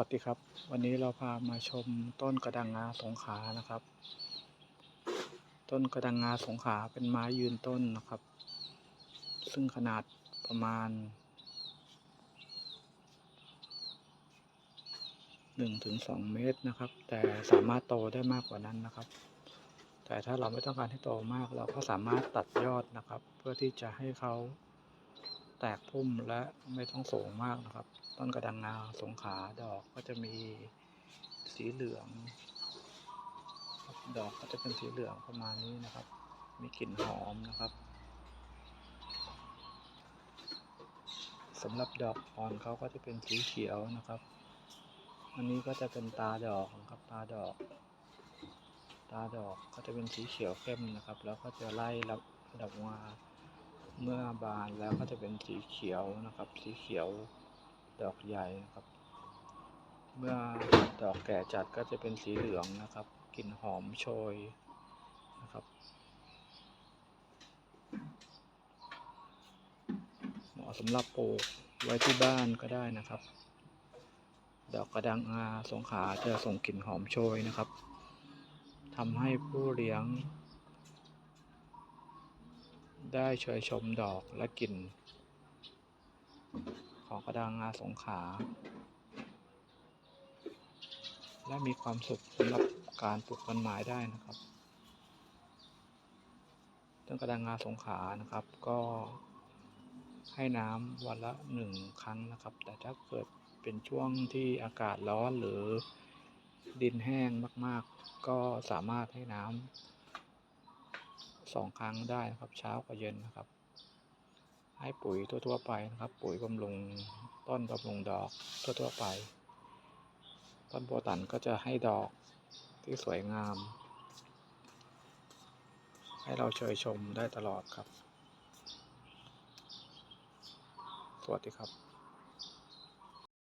วัสดีครับ วันนี้เราพามาชมต้นกระดังงาสงขานะครับ ต้นกระดังงาสงขาเป็นไม้ยืนต้นนะครับ ซึ่งขนาดประมาณหนึ่งถึงสองเมตรนะครับ แต่สามารถโตได้มากกว่านั้นนะครับ แต่ถ้าเราไม่ต้องการให้โตมากเราก็สามารถตัดยอดนะครับ เพื่อที่จะให้เขา ตกพุ่มและไม่ต้องสูงมากนะครับ ต้นกระดังงาสงขาดอกก็จะมีสีเหลือง ดอกก็จะเป็นสีเหลืองประมาณนี้นะครับ มีกลิ่นหอมนะครับสำหรับดอกอ่อนเขาก็จะเป็นสีเขียวนะครับ อันนี้ก็จะเป็นตาดอกนะครับตาดอก ตาดอกก็จะเป็นสีเขียวเข้มนะครับ แล้วก็จะไล่รับดอกมา เมื่อบานแล้วก็จะเป็นสีเขียวนะครับ สีเขียวดอกใหญ่นะครับ เมื่อดอกแก่จัดก็จะเป็นสีเหลืองนะครับกลิ่นหอมโชยนะครับเหมาะสำหรับปลูกไว้ที่บ้านก็ได้นะครับ ดอกกระดังอาสงขาจะส่งกลิ่นหอมโชยนะครับทำให้ผู้เลี้ยง ได้เชยชมดอกและกลิ่น ของกระดังงาสงขา และมีความสุขสำหรับการปลูกต้นไม้ได้นะครับต้นกระดังงาสงขานะครับ ก็ให้น้ำวันละหนึ่งครั้งนะครับ แต่ถ้าเกิดเป็นช่วงที่อากาศร้อนหรือดินแห้งมาก ๆ ก็สามารถให้น้ำ สองครั้งได้นะครับ เช้ากับเย็นนะครับ ให้ปุ๋ยทั่วๆไปนะครับ ปุ๋ยบำรุงต้นบำรุงดอกทั่วๆไป ต้นโบตันก็จะให้ดอกที่สวยงาม ให้เราเชยชมได้ตลอดครับ สวัสดีครับ